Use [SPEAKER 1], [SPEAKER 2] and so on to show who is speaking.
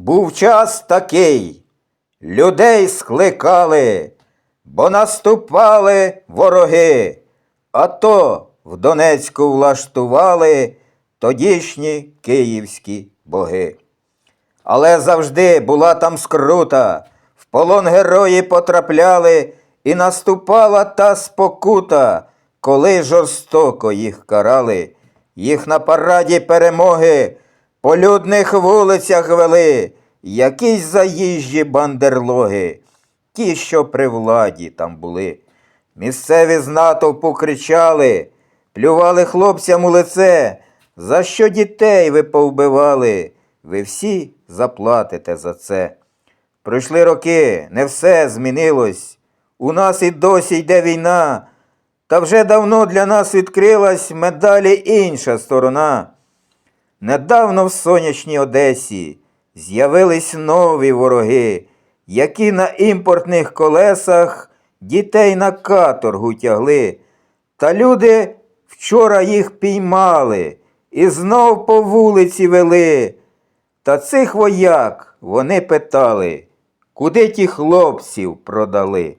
[SPEAKER 1] Був час такий, людей скликали, бо наступали вороги, а то в Донецьку влаштували тодішні київські боги. Але завжди була там скрута, в полон герої потрапляли, і наступала та спокута, коли жорстоко їх карали. Їх на параді перемоги по людних вулицях вели, якісь заїжджі бандерлоги, ті, що при владі там були. Місцеві з натовпу кричали, плювали хлопцям у лице, за що дітей ви повбивали, ви всі заплатите за це. Пройшли роки, не все змінилось. У нас і досі йде війна, та вже давно для нас відкрилась медалі інша сторона. Недавно в сонячній Одесі з'явились нові вороги, які на імпортних колесах дітей на каторгу тягли. Та люди вчора їх піймали і знов по вулиці вели. Та цих вояк вони питали, куди ті хлопців продали.